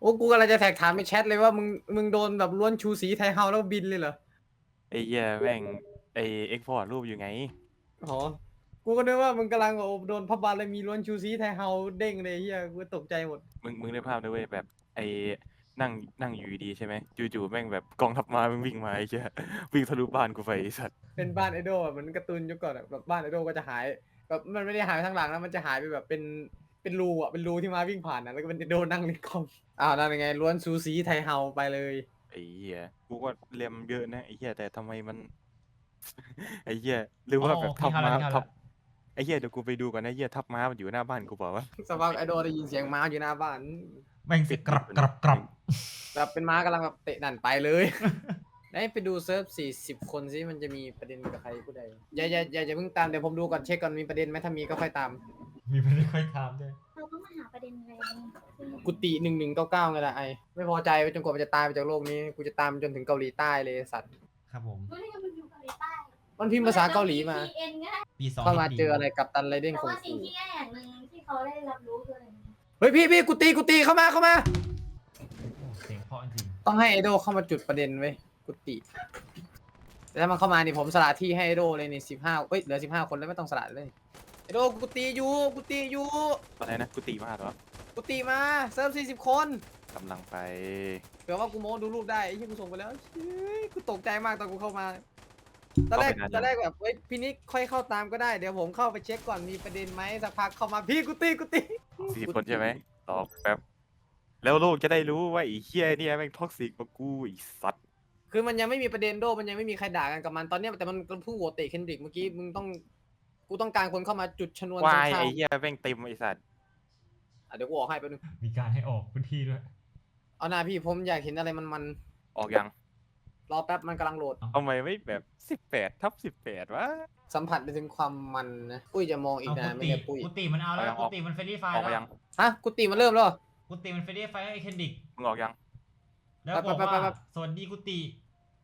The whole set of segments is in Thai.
โอ้กูกำลังจะแท็กถามในแชทเลยว่ามึงมึงโดนแบบล้วนชูสีไทยเฮาแล้วบินเลยเหรอไอ้เหี้ยแม่งไอ้เอ็กพอร์ตรูปอยู่ไง อ๋อกูก็นึกว่ามึงกำลังแบบโดนพระบารมีล้วนชูสีไทยเฮาเด้งเลยเฮียกูตกใจหมด มึงมึงนึกภาพด้วยเวยแบบไอ้นั่งนั่งอยู่ดีๆใช่ไหมจู่ๆแม่งแบบกองทัพมามึงวิ่งมาไอ้เหี้ยวิ่งทะลุบ้านกูไปไอ้สัตว์เป็นบ้านไอดอลอะเหมือนการ์ตูนยุคก่อนอะแบบบ้านไอดอลก็จะหายแบบมันไม่ได้หายไปทั้งหลังนะมันจะหายไปแบบเป็นเป็นรูอะเป็นรูที่มาวิ่งผ่านนะแล้วก็เป็นไอดอลนั่งเล่นคอม อ้าวนั่นยังไงล้วนซูสีไทยเฮาไปเลย ไอ้เหี้ยกูก็เลียมเยอะนะไอ้เหี้ยแต่ทำไมมัน ไอ้เหี้ยหรือว่าแบบทับม้าทับไอ้เหี้ยเดี๋ยวกูไปดูก่อนนะไอ้เหี้ยทับม้ามันอยู่หน้าบ้านกูเปล่าวะสภาพไอดอลได้ยินเสียงม้าอยู่หน้าบ้านแม่งสิกรับกรับกรับแบบเป็นม้ากำลังแบบเตะนั่นไปเลยได้ไปดูเซิร์ฟสี่สิบคนซิมันจะมีประเด็นกับใครผู้ใดอย่าอย่าอย่าอย่าเพิ่งตามเดี๋ยวผมดูก่อนเช็คก่อนมีประเด็นไหมถ้ามีก็ค่อยตาม มีไม่ได้ค่อยถามด้วยเราต้องมาหาประเด็นอะไร กันกุฏิหนึ่งหนึ่งเก้าเก้าไงล่ะไอไม่พอใจไปจนกว่ามันจะตายไปจากโลกนี้กูจะตามมันจนถึงเกาหลีใต้เลยไอ้สัตว์ครับผมรู้ได้ไงมันอยู่เกาหลีใต้มันพิมพ์ภาษาเกาหลีมา เอ็นก็ได้ปีสองเข้ามาดีเจออะไรกับตันไรเด้งแต่คงว่าสิ่ฟูงที่แย่อย่างหนึ่งที่เขาได้รับรู้คืออะไรนะเฮ้ยพี่พี่กุฏิกุฏิเข้ามาเข้ามา โอ้เสียงเพราะจริงต้องให้ไอโดเข้ามาจุดประเด็นไว้ยกุฏิแต่ถ้ามันเข้ามานี่ผมสละที่ให้ไอโดเลยนี่สิบห้าเอ้ยเหลือสิบห้าคนแล้วไม่ต้องสละเลยไอ โดกุฏิอยู่กุฏิอยู่อะไรนะกูตีมาเหรอกุฏิมาเซิร์ฟสี่สิบคนกำลังไปเผื่อว่ากูโม้ดูรูปได้ไอ้ที่กูส่งไปแล้วเฮ้ยกูตกใจมากตอนกูเข้ามาตอนแรกตอนแรกแบบเฮ้ยพี่นิกค่อยเข้าตามก็ได้เดี๋ยวผมเข้าไปเช็คก่อนมีประเด็นไหมสักพักเข้ามาพี่กุฏิกุฏิสี่คนใช่ไหมตอบแป๊บแล้วโลกจะได้รู้ว่าไอ้เหี้ยเนี่ยแม่งท็อกซิกกว่ากูไอ้สัตว์คือมันยังไม่มีประเด็นโดมันยังไม่มีใครด่ากันกับมันตอนเนี้ยแต่มันเพิ่งโหวตเตะเคนดริกเมื่อกี้มึงต้อง กูต้องการคนเข้ามาจุดชนวนวายสงครามไอ้เหี้ยแม่งเต็มไอ้สัตว์อะเดี๋ยวกูออกให้ไปบนึงมีการให้ออกพื้นที่ด้วยเอาหน้าพี่ผมอยากเห็นอะไรมันมันออกยังๆรอแป๊บมันกำลังโหลด ทำไมไม่แบบสิบแปดทับสิบแปดวะ สัมผัสได้ถึงความมันนะปุ้ยจะมองอีกเอานะกุไม่ฏิใช่ปุ้ยกุฏิมันเอาแล้วเอายังอกุอก ฏิมันเฟรนลี่ไฟออกแล้มายังวฮะกุฏิมันเริ่มแล้วเหรอ กุฏิมันเฟรนลี่ไฟไอ้เคนดิกมึงออกยังแล้วไปบอกไปไปว่าไป สวัสดีกุฏิ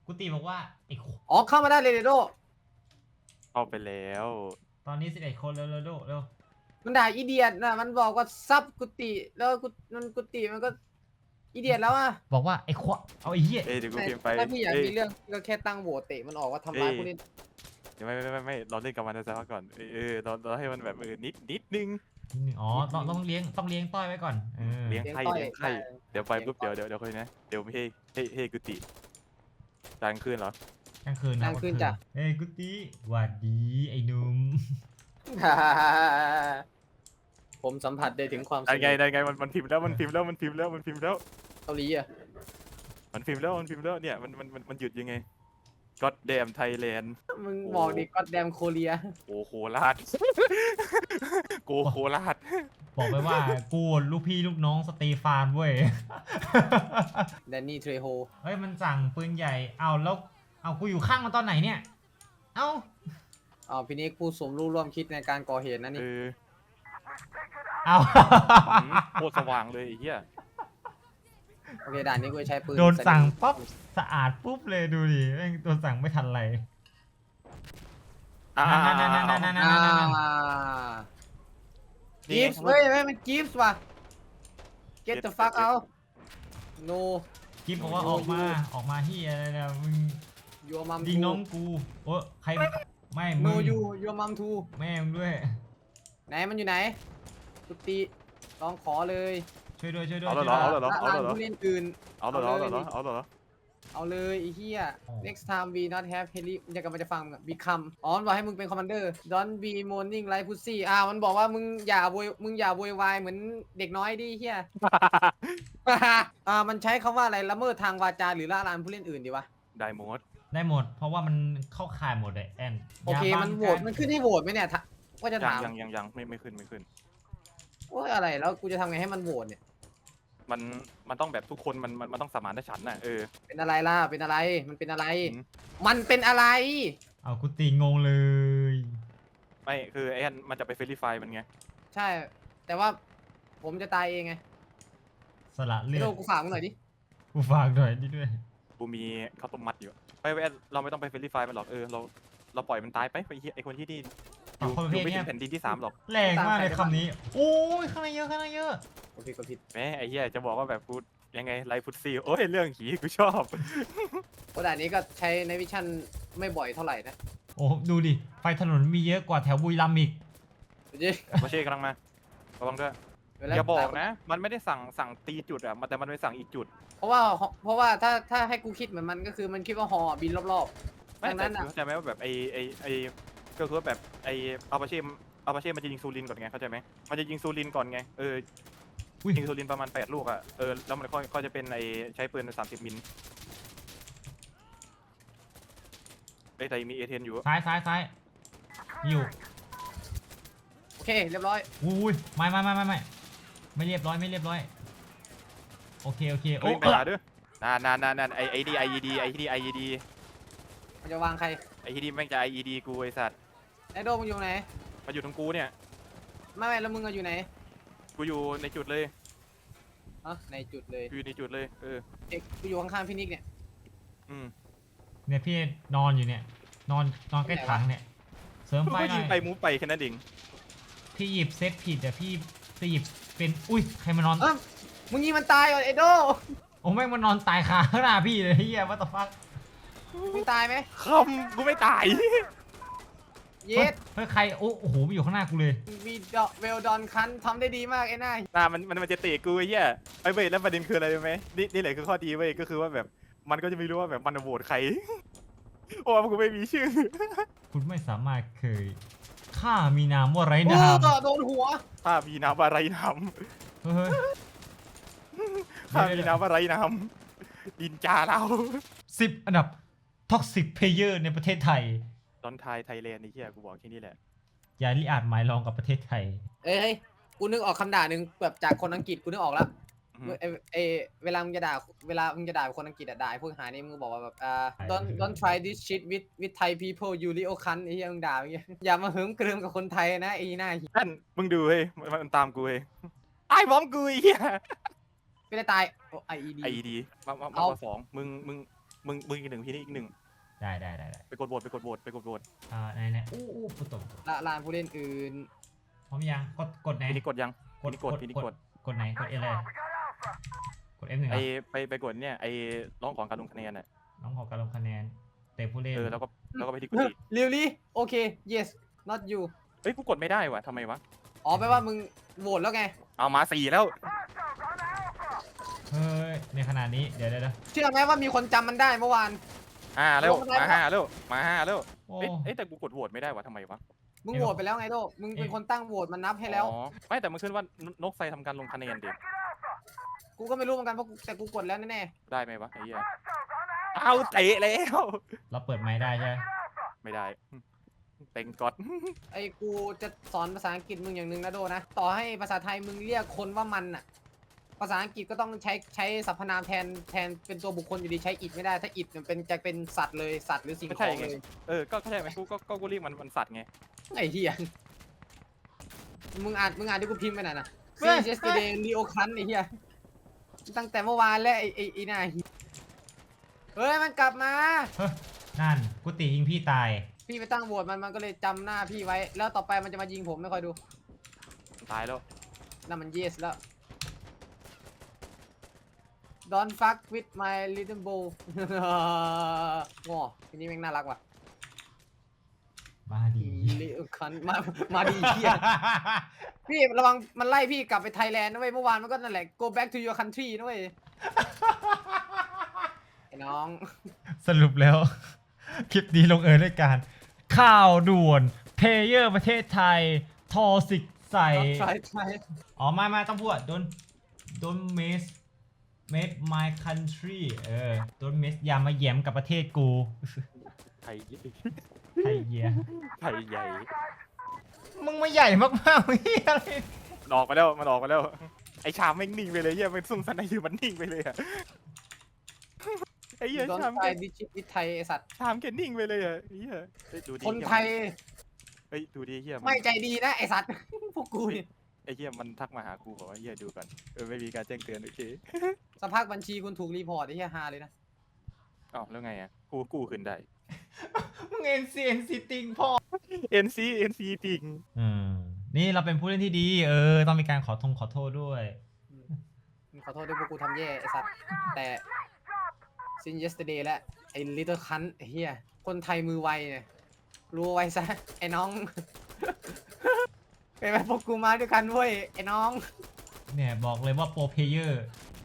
กุฏิบอกว่าไอ้โคอ๋อเข้ามาได้เลยเดโดเข้าไปแล้ว ตอนนี้สิบเอ็ดคนเร็วเร็วเร็วเร็วมันด่าอีเดียตนะมันบอกว่าซับกุฏิแล้วกุมันกุฏิมันก็อีเดียตแล้วอะบอกว่าไอ้ควเอาไอ้เหี้ยเอ้ยเดี๋ยวกูแต่พิมพ์ไปถ้าพี่อยากเอ้ยมีเรื่องก็แค่ตั้งโหวตเตะมันออกว่าทำร้ายเอ้ยผู้เล่นเดี๋ยวไม่ไม่ไม่ไม่เราเล่นกับมันนะจ๊ะก่อนเออเออเราเราให้มันแบบเออนิดนิดนึงนิดนึงอ๋อต้องต้องเลี้ยงต้องเลี้ยงต้อยไว้ก่อนเออเลี้ยงเลี้ยงไข่ต้อยเลี้ยงไข่ได้เดี๋ยวไปปุ๊บเดี๋ยวเดี๋ยวเดี๋ยวค่อยนะเดี๋ยวเฮ้เฮ้เฮ้กุฏิจานคืนเหรอ กลางคืนนะกลางคืนจ้ะ เอ้ยกุฏิหวัดดีไอ้หนุ่มผมสัมผัสได้ถึงความได้ไงได้ไงมันมันพิมพ์แล้วมันพิมพ์แล้วมันพิมพ์แล้วมันพิมพ์แล้วเกาหลีอะมันพิมพ์แล้วมันพิมพ์แล้วเนี่ยมันมันมันมันหยุดยังไง God damn Thailand มึงโอ้บอกดิก็แดมโคเรียโกโคราช โกโคราชบอกไปว่ากูลูกพี่ลูกน้องสเตฟานเว้ย แดนนี่เทรโฮ เฮ้ยมันสั่งปืนใหญ่เอาแล้ว เอากูอยู่ข้างมันตอนไหนเนี่ย เอ้าอ๋อพี่นิกผู้สมรู้ร่วมคิดในการก่อเหตุนะเอนี่อเอา หืมโคตรสว่างเลยไอ้เหี้ยโอเคด่านนี้กูจะใช้ปืนโดนสั่งปั๊บสะอาดปุ๊บเลยดูดิแม่งโดนสั่งไม่ทันไร อ่านั่นนั่นนั่นนั่นนั่นอ่านี่กิไงฟส์เฮ้ยเฮ้ยมันกิฟส์ว่ะ get the fuck out no กิฟบอกว่าออกมาออกมาที่อะไรนะมึง your mom ยิง too น้องกูโอ้ใครไม่ no มึง you your mom too แม่มึงด้วย ไหนมันอยู่ไหนกุฏิลองขอเลยช่วยด้วยช่วยด้วยเอาแล้วช่วยเหรอด้วยเอาแล้วเหรอละลานผู้เล่นอื่น เอาเหรอเอาเหรอเอาเหรอเอาเลยไอ้เหี้ยโอ้ next time we not have heli มันจะกำลังจะฟังมึงอะ become อ๋อมันบอกให้มึงเป็น commander don't be moaning like pussy อ่ามันบอกว่ามึงอย่าโวยมึงอย่าโวยวายเหมือนเด็กน้อยดิเหี้ย อ่ามันใช้คำว่าอะไรละเมิดทางวาจาหรือละลานผู้เล่นอื่นดีวะ ได้หมด ได้หมด เพราะว่ามันเข้าข่ายหมดเลยแอนโอเคย่าบังมันโหวตกัมันขึ้นให้โหวตไหมเนี่ยถ้าว่าจะยังถามยังยังยังไม่ไม่ขึ้นไม่ขึ้นโอ้ยอะไรแล้วกูจะทำไงให้มันโหวตเนี่ย มันมันต้องแบบทุกคนมันมันมันต้องสมานฉันท์น่ะเออ เป็นอะไรล่ะ เป็นอะไร มันเป็นอะไรอืม มันเป็นอะไร เอากูตีงงเลย ไม่คือไอ้อันมันจะไปเฟรนลี่ไฟมันไงใช่ แต่ว่าผมจะตายเองไงสละเลือโดดกูฝากมึงหน่อยดิ กูฝากหน่อยนี่ด้วยกูมีข้าวต้มมัดอยู่ ไม่ไม่เราไม่ต้องไปเฟรนลี่ไฟมันหรอกเออเราเราปล่อยมันตายไปไอ้เหี้ยไอ้คนที่นี่อเอายู่คนประอเภยู่ทไม่เนี้ถึยงแผ่นดินที่สามหรอกแรงมากเลยคำนี้ โอ้ยข้างในเยอะข้างในเยอะ โอเคก็ผิดแหมไอ้เหี้ยจะบอกว่าแบบกูยังไงไลฟ์ฟุตซี่โอ้ยเรื่องผีกูชอบโอ้ด่านนี้ก็ใช้ในวิชั่นไม่บ่อยเท่าไหร่นะโอ้ดูดิ ไฟถนนมีเยอะกว่าแถวบุรีรัมย์อีกดูดิมาเช่กำลังมาระวังด้วยเวลาอย่าบอกนะ มันไม่ได้สั่งสั่งตีจุดอะมันแต่มันไปสั่งอีกจุด เพราะว่าเพราะว่าถ้าถ้าให้กูคิดเหมือนมันก็คือมันคิดว่าฮอบินรอบไม่ดังแต่นั้นอะเข้าใจไหมว่าแบบไอไอไอก็คือว่าแบบไออาปาเช่อาปาเช่มันจะยิงซูรินก่อนไงเข้าใจไหมมันจะยิงซูรินก่อนไงเอออุ้ยยิงซูรินประมาณแปดลูกอะเออแล้วมันค่อยค่อยจะเป็นไอใช้ปืนสามสิบมิลเอ้ยแต่มีเอเทนอยู่ซ้ายซ้ายซ้ายอยู่ๆโอเคเรียบร้อย อุ้ยไม่ไม่ไม่ไม่ไม่ไม่เรียบร้อยไม่เรียบร้อย โอเคโอเคโอ้เฮ้ยไปเออหาด้วยนานนานนานนานไอไอดีไอดีไอดีไอดีมันจะวางใครไอดีแม่งจะไอดีกูไอสัตว์ไอโดมึงอยู่ไหนมาอยู่ตรงกูเนี่ยไม่ไม่แล้วมึงอะอยู่ไหนกูอยู่ในจุดเลยอ๋อในจุดเลยกูอยู่ในจุดเลยเออเอ็กกูอยู่ข้างๆพี่นิกเนี่ยอืมเนี่ยพี่นอนอยู่เนี่ย นอนนอนใกล้ถังเนี่ย เสริมกูไฟก็หน่ยิงอยไปมูฟไปแค่นั้นเองพี่หยิบเซตผิดแต่พี่ไปหยิบเป็นอุ้ยใครมานอนเอ้า มึงยิงมันตายเหรอไอโดโอ้แม่งมานอนตายคาข้างหน้าพี่เลยเฮียวัตฟักมึงตายไหมคำกูไม่ตาย เยสเฮ้ยใครโอ้โอ้โหมันอยู่ข้างหน้ากูเลยวีดอเวลดอนคันทำได้ดีมากไอ้หน้าน่ามันมันมันจะเตะกูไอ้เหี้ยไอ้เว้ยแล้วประเด็นคืออะไรรู้ไหมนี่นี่แหละคือข้อดีเว้ยก็คือว่าแบบมันก็จะไม่รู้ว่าแบบมันจะโหวตใครโอ้มันกูไม่มีชื่อ คุณไม่สามารถเคยข้ามีนามว่าไรโอ้นามต่อโดนหัวถ้ามีน้ำอะไรน้เฮ้ยำถ้ามีน้ำอะไรน้ำดินจาเราสิบอันดับท็อกซิกเพเยอร์ในประเทศไทย ตอนไทยไทยแลนด์ไอ้เหี้ยกูบอกแค่นี้แหละ อย่าลิอาจหมายรองกับประเทศไทย เอ้ยเฮ้ยกูนึกออกคำด่าหนึ่งแบบจากคนอังกฤษกูนึกออกแล้วอืมเอ้ยเอ้ยเวลามึงจะด่าเวลามึงจะด่าคนอังกฤษอะด่าไอ้พวกหานี่มึงบอกว่าแบบอ่าใช่ don't don't try this shit with with Thai people you little cunt ไอ้เหี้ยมึงด่าอย่างเงี้ยอย่ามาเหิมเกริมกับคนไทยนะไอ้หน้าเหี้ยท่านมึงดูเฮ้ยมันมันตามกูเฮ้ยไอ้บอมกูไอ้เหี้ย ไม่ได้ตายโอ้ไอดี ไอ้ดีมามามาเอา มาสองมึงมึงมึงมึงอีกหนึ่งพี่นี่อีกหนึ่งได้ได้ได้ได้ไปกดโหวตไปกดโหวตไปกดโหวตอ่าไหนไหนอู้อู้ปุตตบละลานผู้เล่นอื่นพร้อมยังกดกดไหนพี่นี่กดยังกดพี่นี่กดพี่นี่กดกดไหนกดเอเลยกด F หนึ่งไอไปไปกดเนี่ยไอร้องของการลงคะแนนอะน้องขอการลงคะแนนเตะผู้เล่นเออแล้วก็แล้วก็ไปที่กุฏิเรียวลี่โอเค yes not you เฮ้ยกูกดไม่ได้ว่ะทำไมวะอ๋อแปลว่ามึงโหวตแล้วไงเอามาสี่แล้วเฮ้ยในขณะนี้เดี๋ยวเดี๋ยวเดี๋ยวเชื่อไหมว่ามีคนจำมันได้เมื่อวานห้าแล้วลงมาได้ มาห้าแล้วมาห้าแล้วโอ้ เอ้ยเอ้ยแต่กูกดโหวตไม่ได้ว่ะทำไมวะมึงโหวตไปแล้วไงโดมึงเป็นคนตั้งโหวตมันนับให้แล้ว อ๋อไม่แต่มันขึ้นว่านนกไซทำการลงคะแนนดิกูก็ไม่รู้เหมือนกันเพราะกูแต่กูกดแล้วแน่ได้ไหมวะไอ้เหี้ยเอาเตะแล้วเราเปิดไม้ได้ใช่ไหมไม่ได้เต็งก๊อตๆไอ้กูจะสอนภาษาอังกฤษมึงอย่างหนึ่งนะโดนะ ต่อให้ภาษาไทยมึงเรียกคนว่ามันอะ ภาษาอังกฤษก็ต้องใช้ใช้สรรพนามแทนแทนเป็นตัวบุคคลอยู่ดีใช้อิดไม่ได้ถ้าอิดมันเป็นจะเป็นสัตว์เลยสัตว์หรือสิ่งก็ขใช่องไงเลยเออก็ก็ใช่ไหมกูก็ก็กูเรียกมันมันสัตว์ไง ไอ้เหี้ยมึงอ่านมึงอ่านที่กูพิมพ์ไปน่ะนะเฮ้ See ย yesterday Leo คันไอ้เหี้ยตั้งแต่เมื่อวานแล้วไอ้ไอ้ไอ้หน้าเหี้ยเฮ้ยมันกลับมา เฮ้ยนั่นกุฏิยิงพี่ตาย พี่ไปตั้งโหวตมันมันก็เลยจำหน้าพี่ไว้ แล้วต่อไปมันจะมายิงผมไม่ค่อยดู ตายแล้ว นั่นมัน yes แล้ว Don't fuck with my little bow งอทีนี้แม่งน่ารักว่ะมาดี Little cunt มามาดีเหี้ยพี่ระวังมันไล่พี่กลับไปไทยแลนด์นะเว้ยเมื่อวานมันก็นั่นแหละ go back to your country นะเว้ยไอ้น้อง สรุปแล้ว คลิปนี้ลงเอยด้วยการ ข่าวด่วนเพเยอร์ประเทศไทย ทอสิกใส่ try try อ๋อไม่ไม่ต้องพูดโดนโดนเมส เมส my country เออโดนเมสอย่ามาแย้มกับประเทศกูไทยไทยเยียไทยใหญ่มึงมาใหญ่มากๆเฮียอะไรมันออกไปแล้วมันออกไปแล้ว ไอชามแม่งนิ่งไปเลยเหี้ยมันซุ่มสันในอยู่มันนิ่งไปเลยอะไอ้เหี้ย Don't ชาม try แก this shit with Thai ไอ้สัตว์ชามแกนิ่งไปเลยอะไอ้เหี้ยเฮ้ยดูดิคนไทยเฮ้ยดูดิเหี้ยน ไม่ใจดีนะไอ้สัตว์ พวกกูเนี่ย ไอ้เหี้ยมันทักมาหากูบอกว่าเหี้ยดูก่อนเออไม่มีการแจ้งเตือนโอเคสภาพบัญชีคุณถูกรีพอร์ตไอ้เหี้ยฮาเลยนะ อ้าวแล้วไงอะกูกู้ขึ้นได้ มึงเอ็นซีเอ็นซีติงพ่อ NC NC จริงอืมนี่เราเป็นผู้เล่นที่ดี เออ ต้องมีการขอทงขอโทษด้วยมึงขอโทษด้วยพวกกูทำแย่ไอสัตว์แต่ since yesterday แล้วไอ้ little cunt ไอ้เฮียคนไทยมือไวเนี่ยรู้ไว้ซะ ไอ้น้อง เป็นไหมพวกกูมาด้วยกันเว้ยไอ้น้องเนี่ยบอกเลยว่าโปรเพเยอร์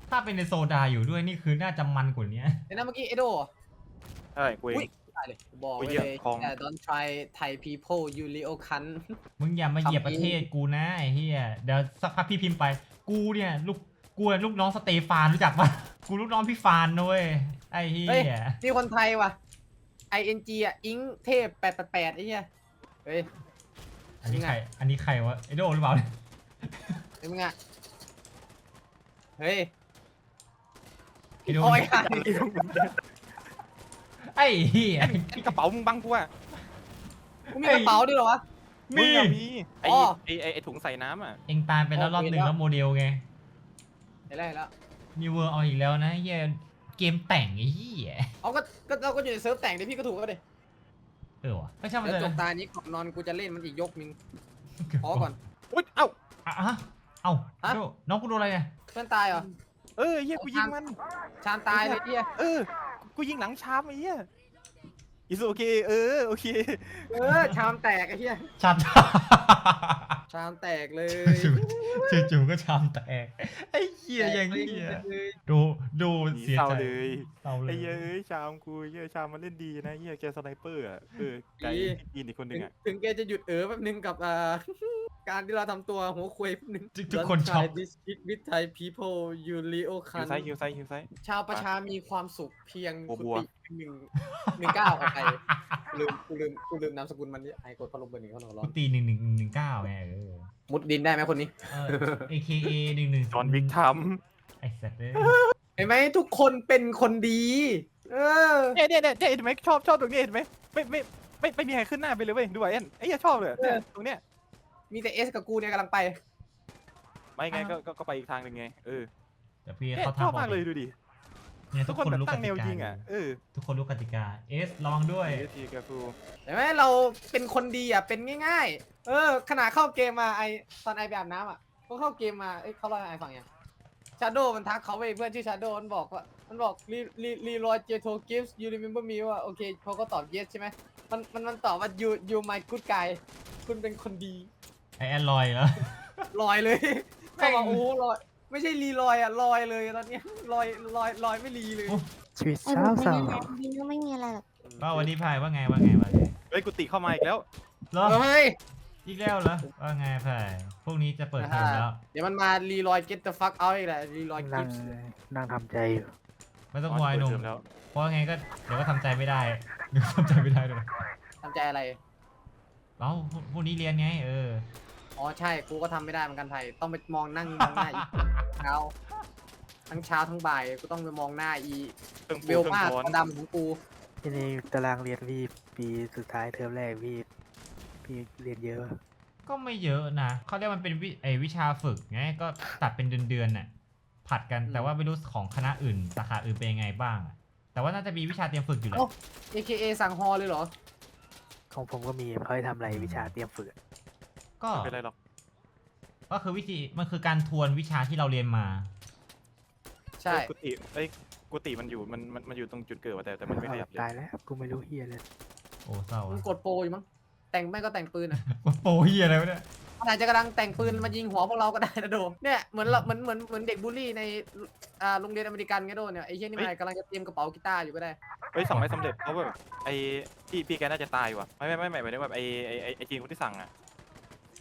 ถ้าเป็นในโซดาอยู่ด้วยนี่คือน่าจะมันกว่านี้เดี๋ยวนะเมื่อกี้เอโดใช่กูเออุ๊งยตายเลยบอกโอ้ยไว้เหยียบเลยของ แต่ don't try Thai people you little cunt มึงอย่ามาเหยียบคำนี้ประเทศกูนะไอ้เฮียเดี๋ยวสักพักพี่พิมพ์ไป กูเนี่ยลูกกูเนี่ยลูกน้องสเตฟานรู้จักปะกูลูกน้องพี่ฟานนะเว้ยไอ้เฮีเฮ้ย ยนี่คนไทยว่ะ ing อะ อิงเทพ 888ไอ้เหี้ย เฮ้ย อันนี้ใคร อันนี้ใครวะไอโดหรือเปล่าเฮ้ยมึงอะเฮ้ยไอโดโอ้ยไอ้เฮียไอ้กระเป๋ามึงบังกูอะกูมีกระเป๋าด้วยเหรอวะมึมี งอะมีไอ้อ๋อ ไอ้ไอ้ไอ้ถุงใส่น้ำอะเองตายไปแล้วรอบหนึ่งโอเคแล้วแล้วโมเดลไงเห็นแล้วเห็นแล้วนิวเวอร์เอาอีกแล้วนะเฮียเกมแต่งไอ้เฮียเอาก็ก็เราก็อยู่ในเซิร์ฟแต่งดิพี่ก็ถูกแล้วดิ เออวะไม่ใช่มันแล้วเลยจบตานี้ก่อนนอนกูจะเล่นมันอีกยกนึงพอก่อนอุ๊ยเอ้า อะฮะเอ้าฮะโดน้องกูโดนอะไรเนี่ยเพื่อนตายเหรอ เออเฮียกูยิงมัน ชามตายเลยเฮียเออ กูยิงหลังชามไอ้เหี้ย อิสโอเคเออโอเคเออชามแตกไอ้เฮียชาม ชามแตกเลยจู่จู่ๆก็ชามแตก ไอ้เหี้ยอย่างเหี้ยแตกเลยดูดูหนีเสียเศร้าใจเลยเศร้าเลไอ้ยเหี้ยเอ้ยชามกูเหี้ยชามมันเล่นดีนะเหี้ยแกสไนเปอร์อะเออไกลที่กินอีกคนหถึนึ่งงอะถึงแกจะหยุดเออแป๊บนึงกับอ่าการที่เราทำตัวหัวควยแป๊บนึงทุกทุกคนชอบ Don't try this shit with Thai people you little ฮิว cunt ไซด์ฮิวไซด์ฮิวไซด์ชาวประชามีความสุขเพียงบัวกุบัวฏิ หนึ่งหนึ่งเก้าออกไปกูลืมกูลืมกูลืมนามสกุลมันนี่ไอ้กดพัดลมเบอร์หนึ่งเขาหนอร้อกูนตีหนึ่งหนึ่งหนึ่งเก้าไงเออมุดดินได้ไหมคนนี้เออ AKA หนึ่งหนึ่งจอห์นวิกทไอ้สัตว์เลยเห็นไหมทุกคนเป็นคนดี เออำเนี่ยเนี่ยเนี่ยเนี่ยเห็นไหมชอบชอบตรงนี้เห็นไหมไม่ไม่ไม่ไม่มีใครขึ้นหน้าไปเลยเว้ยดูไอ้เอ็นไอ้เหี้ยชอบเลยเนี่ยตรงเนี้ยมีแต่เอสกับกูเนี่ยกำลังไป ไม่ไงก็ก็ก็ไปอีกทางหนึ่งไงเออเดี๋ยวพี่เนี่ยเขาชอบทำมากเลยดิดูดิ เนี่ยทุทุกกคคนนแบบรู้กตั้งแนติวกายิงอะเออระทุกคนรู้กติกาเอสลองด้วยทีแกฟูเห็นไหมเราเป็นคนดีอะเป็นง่าย ๆ เออขนาดเข้าเกมมาไอตอนไอไปอาบน้ำอะก็เข้าเกมมาเอ้ยเขาเล่าให้ไอฟังยังชาโดมันทักเขาไปเพื่อนชื่อชาโดมันบอกว่ามันบอกรีรีรีรอยเจโทกิฟส์ยูริมิมเบอร์มีว่าโอเคเขาก็ตอบ yes ใช่ไหมมันมันมันตอบว่า you you my good guy คุณเป็นคนดี ไอแอนลอยแล้ว ลอยเลย แม่เขาง บอกโอ้โหลอย ไม่ใช่รีลอยอะลอยเลยตอนเนี้ยลอยลอยลอยไม่รีเลยโอ้ชีวิตไอ้เศร้าบุกเศร้าไม่ได้ยินก็ไม่มีอะไรหรอกก็วันนี้พายว่าไงว่าไงว่าไงเฮ้ยกูติเข้ามาอีกแล้ว เหรอเฮ้ยอีกแล้วเหรอว่าไงพายพวกนี้จะเปิดเทอมแล้ว เดี๋ยวมันมารีลอย get the fuck out อีกแหละรีลอยนั่กิงฟส์นั่งทำใจอยู่ไม่ต้องห่วงไอ้หนุ่มเปิดเทอแล้วเพราะไงก็เดี๋ยวก็ทำใจไม่ได้เดี๋ยวก็ทำใจไม่ได้ด้วยทำใจอะไร เอ้าพวกพวกนี้เรียนไงเออ อ๋อใช่ กูก็ทำไม่ได้เหมือนกันไทย ต้องไปมองนั่งมองหน้าอีเช้าทั้งเช้าทั้งบ่ายกูต้องไปมองหน้าอีเครื่องเวปูลเครื่องมาร้อนตัวดำของกู ทีนี้ตารางเรียนพี่ปีสุดท้ายเทอมแรกพี่พี่เรียนเยอะ ก็ไม่เยอะนะเขาเรียกมันเป็นวิไอวิชาฝึกไงก็ตัดเป็นเดือนๆน่ะผัดกันอืม แต่ว่าไม่รู้ของคณะอื่นสาขาอื่นเป็นยังไงบ้างอะแต่ว่าน่าจะมีวิชาเตรียมฝึกอยู่แหละเอ้า AKA สั่งฮอเลยเหรอ ของผมก็มีเขาให้ทำอะไรวิชาเตรียมฝึก ก็ ไม่เป็นไรหรอก ก็คือวิธีมันคือการทวนวิชาที่เราเรียนมา ใช่เอ้ยกุฏิเอ้ยกุฏิมันอยู่มันมันมันอยู่ตรงจุดเกิดว่ะแต่แต่มันไม่ขยับเลยตายแล้วกูไม่รู้เฮียเลยโอ้เศร้ามึงอะกดโปรอยู่มั้ง แต่งไม่ก็แต่งปืนอะ โอ้เฮียอะไรวะเนี่ยอาจจะกำลังแต่งปืนมายิงหัวพวกเราก็ได้นะโดมเนี่ยเหมือนเราเหมือนเหมือนเหมือนเด็กบูลลี่ในอ่าโรงเรียนอเมริกันไงโดมเนี่ยไอ้เชี่ยนี่มันอาจกำลังจะเตรียมกระเป๋ากีตาร์อยู่ก็ได้ เฮ้ยสั่งไม่สำเร็จเพราะว่าแบบไอ้พี่พี่แกน่าจะตายว่ะไม่ไม่ไม่ไม่หมายถึงแบบไอ้ไอ้ไอ้ไอ้จีนคนที่สั่งอะ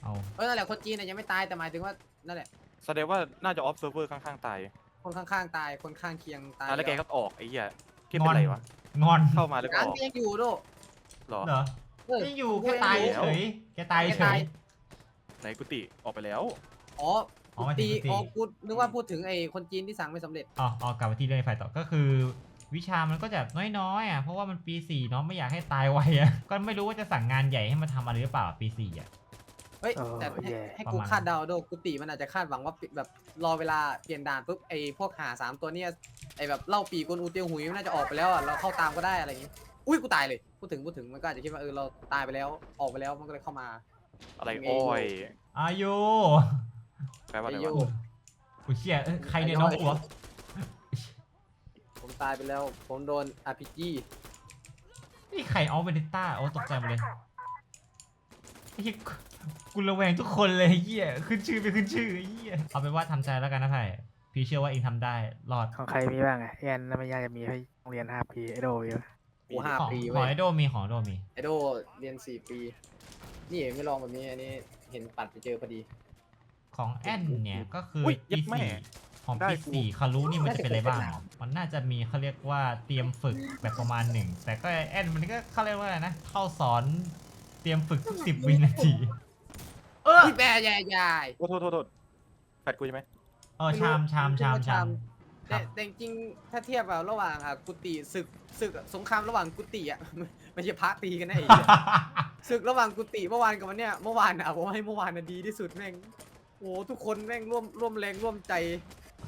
เอาเออนั่นแหละคนจีนน่ะยังไม่ตายแต่หมายถึงว่านั่นแหละ แสดงว่าน่าจะออฟเซิร์ฟเวอร์ข้างๆตายคนข้างๆตายคนข้างเคียงตายอะแล้วแกก็ออกไอ้เหี้ยแกงเป็อนนไรวะ งอนเข้ามาแล้วก็การออกก็ยังอยู่โดเหรอ เหรอเออ ไม่อยู่แค่ตายเฉยแกตายแกเฉตาย ย ไหนกุฏิออกไปแล้ว อ๋ออ๋อหมายถึตีงกุฏิอ๋อกูนึกว่าพูดถึงไอ้คนจีนที่สั่งไม่สำเร็จ อ๋ออ๋อกลับมาที่เรื่องไฟต่อก็คือ วิชามันก็จะน้อยๆอะเพราะว่ามันปีสี่เนาะไม่อยากให้ตายไวอะ ก็ไม่รู้ว่าจะสั่งงานใหญ่ให้มาทำอะไรหรือเปล่าปีสี่อะ เฮ้ยเออแต่ให้แย่ ให้ประกูมาณ คาดเดาโดกุฏิมันอาจจะคาดหวังว่าปิแบบรอเวลาเปลี่ยนด่านปุ๊บไอ้พวกหาสามตัวเนี้ยไอ้แบบเล่าปีกวนอูเตียวหุยมันน่าจะออกไปแล้วอะเราเข้าตามก็ได้อะไรอย่างงี้อุ้ยกูตายเลยพูดถึงพูดถึงมันก็อาจจะคิดว่าเออเราตายไปแล้วออกไปแล้วมันก็เลยเข้ามา อะไรยังไงอ้อยอายุแปลว่าอะไรไอ้โยวะกูอุ้ยเชี่ยเอ้ยใครเนี่ยน้องกูเหรอผมตายไปแล้ว ผมโดน RPG นี่ใครเอาเบนต้าโอ้ตกใจหมดเลยไอ้ เหี้ยกูกูระแวงทุกคนเลยไอ้เหี้ยขึ้นชื่อไปขึ้นชื่อไอ้เหี้ยเอาเป็นว่าทำใจแล้วกันนะไผ่พี่เชื่อว่าเองทำได้รอดของใครมีบ้างอะแอนน่าไม่ยากจะมีให้โรงเรียนห้าปีไอโดเยอะกูห้าของปีขอเว้งไอยโดมีของไอโดมี ไอโดเรียนสี่ปี นี่ไม่ลองแบบนี้อันนี้เห็นปัดไปเจอพอดี ของแอนเนี่ยก็คืออุ๊ยปีเย็ดแม่สี่ของได้ปีกู สี่คารุนี่มันจะเป็นอะไรบ้างน่าจะเป็นมันน่าจะมีเขาเรียกว่าเตรียมฝึกแบบประมาณหนึ่ง แต่ก็แอนมันก็เขาเรียกว่าอะไรนะ เข้าสอน เตรียมฝึกทุกสิบวินาทีเออพี่แปรใหญ่ใหญ่โทษโทษโทษโทษแฟดกูใช่ไหมเออชามชามชามชามคแต่รับแต่จริงๆถ้าเทียบอะระหว่างอะกุฏิศึกศึกสงครามระหว่างกุฏิอะไม่ใช่พระตีกันนะไอ้เหี้ยศึกระหว่างกุฏิเมื่อวานกับวันเนี้ยเมื่อวานอะผมให้เมื่อวานอะดีที่สุดแม่งโอ้ทุกคนแม่งร่วมร่วมแรงร่วมใจ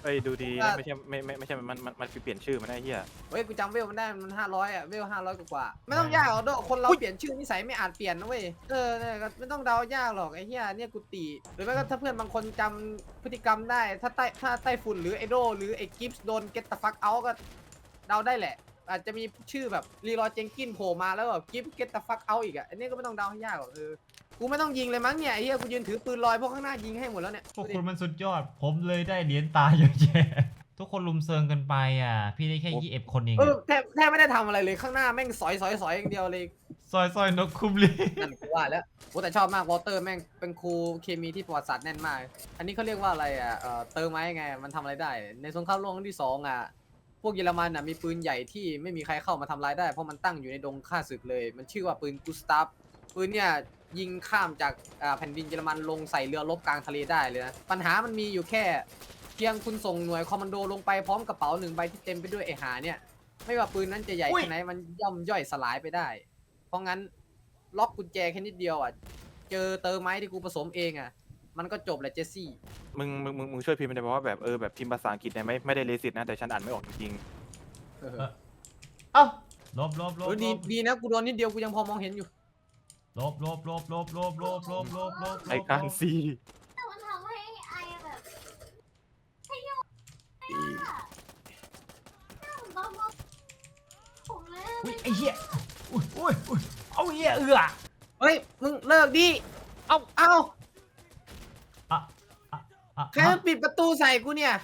เอ้ยดูดีว่านะไม่ใช่ไม่ไม่ไม่ใช่มันมันมันคือเปลี่ยนชื่อมันได้เฮียเฮ้ยกูจำเวลมันได้มันห้าร้อยอะเวลห้าร้อยกว่าๆไม่ต้องยากหรอกโดคนเราเปลี่ยนชื่อนิสัยไม่อาจเปลี่ยนนะเว้ยเออเนี่ยก็ไม่ต้องเดายากหรอกไอ้เหี้ยเนี่ยกุฏิหรือไม่ก็ถ้าเพื่อนบางคนจำพฤติกรรมได้ ถ้าไต้ถ้าไต้ฝุ่นหรือไอโดหรือไอกิฟส์โดนเก็ตต f ฟักเอาก็เดาได้แหละ อาจจะมีชื่อแบบรีรอเจงกินโผล่มาแล้วแบบกิฟเก็ตต f ฟักเอาอีกอะอันนี้ก็ไม่ต้องเดาให้ยากหรอกเออ กูไม่ต้องยิงเลยมั้งเนี่ยไอ้เหี้ยกูยืนถือปืนลอยพวกข้างหน้ายิงให้หมดแล้วเนี่ยพวกดูดิคุณมันสุดยอด ผมเลยได้เหรียญตาเยอะแยะทุกคนลุมเซิงกันไปอะ พี่ได้แค่ยี่สิบคนเองเอออะแทบแทบไม่ได้ทำอะไรเลยข้างหน้าแม่งสอยสอยสอยอย่างเดียวเลยซอยซอยนกคุมลีนั่นกูว่าแล้วโอ้แต่ชอบมากวอเตอร์แม่งเป็นครูเคมีที่ประวัติศาสตร์แน่นมาก อันนี้เขาเรียกว่าอะไรอะเอ่อเติมไม้ไงมันทำอะไรได้ ในสงครามโลกครั้งที่สองอะพวกเยอรมันอะมีปืนใหญ่ที่ไม่มีใครเข้ามาทำลายได้เพราะมันตั้งอยู่ในดงฆ่าศึกเลย มันชื่อว่าปืนกุสตาฟปืนเนี่ย ยิงข้ามจากอ่าแผ่นดินเยอรมันลงใส่เรือรบกลางทะเลได้เลยนะปัญหามันมีอยู่แค่ เพียงคุณส่งหน่วยคอมมานโดลงไปพร้อมกระเป๋าหนึ่งใบที่เต็มไปด้วยไอหาเนี่ย ไม่ว่าปืนนั้นจะใหญ่แค่ไหนมันย่อมย่อยสลายไปได้ เพราะงั้นล็อกกุญแจแค่นิดเดียวอะเจอเติมไม้ที่กูผสมเองอะ มันก็จบแหละเจสซี่ มึงมึงมึงมึงช่วยพิมพ์มันได้เพราะว่าแบบเออแบบพิมพ์ภาษาอังกฤษเนี่ยไม่ไม่ได้เลสิตนะแต่ฉันอ่านไม่ออกจริงเออเอ้าลบลบลบเออดีลบดีนะกูโดนนิดเดียวกูยังพอมองเห็นอยู่ ลบลบลบลบลบลบลบลบลบๆไอการซีแต่มันทำให้ไอแบบให้โยกบ้าบ้าผมเลยอุ้ยไอ้เหี้ยอุ้ยอุ้ยอุ้ยเอาเหี้ยเอือเฮ้ย มึงเลิกดิ เอาเอาอะอะอะใครมันปิดประตูใส่กูเนี่ย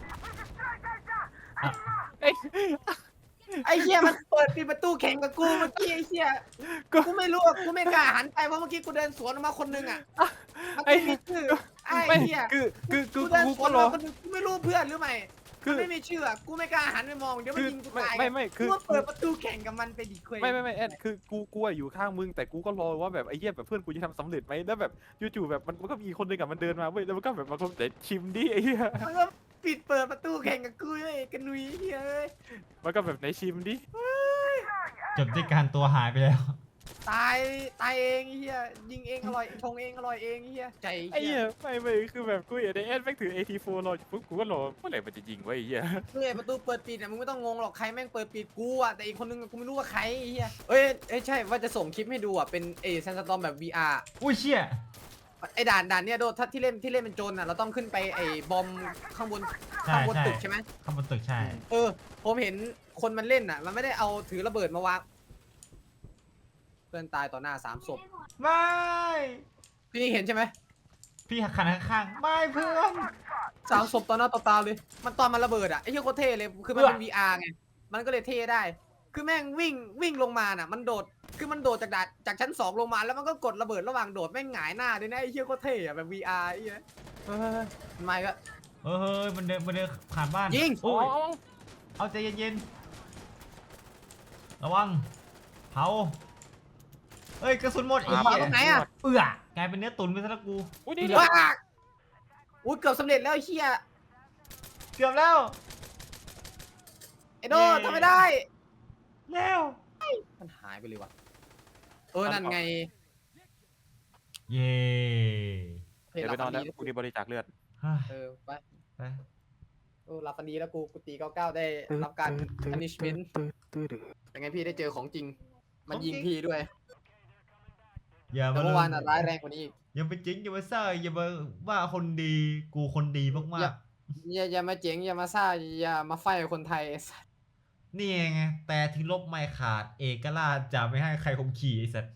ไอ้ เหี้ยมันเปิดปิดประตูแข่งกับกูเมื่อกี้ไอ้เหี้ยกูไม่รู้อะกูไม่กล้าหันไปเพราะเมื่อกี้กูเดินสวนออกมาคนหนึงอะมันไม่มีชื่อไอ้ไม่เหี้ยคือคือคือกูเดินกูสวก็นรมาอคนหนึงกูไม่รู้เพื่อนหรือไม่คือไม่มีชื่ออะกูไม่กล้าหันไปมองเดี๋ยวมันคือยิงกูไม่ตายไม่ไม่คือกูว่าเปิดประตูแข่งกับมันไปดิเคยไม่ไม่ไม่แอดคือกูกูอะอยู่ข้างมึงแต่กูก็รอว่าแบบไอ้เหี้ยแบบเพื่อนกูจะทำสำเร็จไหมแล้วแบบจู่ๆแบบมันมันก็มีคนหนึงอะมันเดินมาเว้ยแล้วมันก็แบบมาคนแต่ชิมดิไอ้เหี้ยมันก็ ปิดเปิดประตูแข่งกับกูเลยกันนุยเฮ้ยเอ้ยมันก็แบบไหนชิมดิ จบด้วยการตัวหายไปแล้ว ตายตายเองไอ้เฮียยิงเองอร่อยชงเองอร่อยเองไอ้เฮียใจไอ้เฮีเหี้ยยไม่ไม่คือแบบกูเห็นไอ้แอดแม่งถือ AT4 รออยู่ปุ๊บกูก็รอเมื่อไหร่มันจะยิงวะไอ้เหี้ยเฮ้ยประตูเปิดปิดอะมึงไม่ต้องงงหรอกใครแม่งเปิดปิดกูอะแต่อีกคนนึงอะกูไม่รู้ว่าใครไอ้เฮียเอ้ยเอ้ยใช่ว่าจะส่งคลิปให้ดูอะเป็นเอแซนสตอมแบบ VR อุ้ยเชี่ย ไอ้ด่านด่านเนี่ยโดถ้าที่เล่นที่เล่นเป็นโจรอะเราต้องขึ้นไปไอ้บอมข้างบนใช่ข้างบนใช่ตึกใช่ไหมข้างบนตึกใช่ เออผมเห็นคนมันเล่นอะ มันไม่ได้เอาถือระเบิดมาวางเพื่อนตายต่อหน้าสามศพไม่ พี่นี่เห็นใช่ไหมพี่ขันข้างๆไม่เพื่อน สามศพต่อหน้าต่อตาเลย มันตอนมันระเบิดอะไอ้เหี้ยโคตรเท่เลยคือมันเป็น VR ไงมันก็เลยเท่ได้ คือแม่งวิ่งวิ่งลงมาน่ะ มันโดด คือมันโดดจากดาดจากชั้นสองลงมาแล้วมันก็กดระเบิดระหว่างโดดแม่งหงายหน้าด้วยนะไอ้เหี้ยโคตรเท่อะแบบ VR ไอ้เหี้ยเฮ้ยมันมาอีก็ เออเฮ้ยมันเดินมันเดินผ่านบ้านยิง โอ้ยเอาใจเย็นๆระวังเผาเอ้ยกระสุนหมดไอ้มาตรงไหนอะเอื้อกลายเป็นเนื้อตุ๋นไปซะแล้วกูอุ้ยนี่ว้าอุ้ยเกือบสำเร็จแล้วไอ้เหี้ยเกือบแล้วไอ้โดทำไม่ได้ แล้ว มันหายไปเลยว่ะ เออ นั่นไงเย่เพจเดี๋ยวลาไปนอฟานแล้วดีกูนี่บริจาคเลือด เฮ้ยเออ ไปไปเออลาฟานีแล้วกูกูตีเก้าเก้าได้รับการ punishment ตื้อตื้อเป็นไงพี่ได้เจอของจริง มันยิงพี่ด้วยอย่าแต่มาเมื่อวานอะร้ายแรงกว่านี้อีก อย่าไปจริงอย่าไปซ่าอย่ามาว่าคนดีกูคนดีมากอย่าอย่าอย่ามาเจ๋งอย่ามาซ่าอย่ามาไฟกับคนไทยไอ้สัส นี่ไงแต่ที่ลบไม่ขาด เอกราชจะไม่ให้ใครข่มขี่ไอ้สัตว์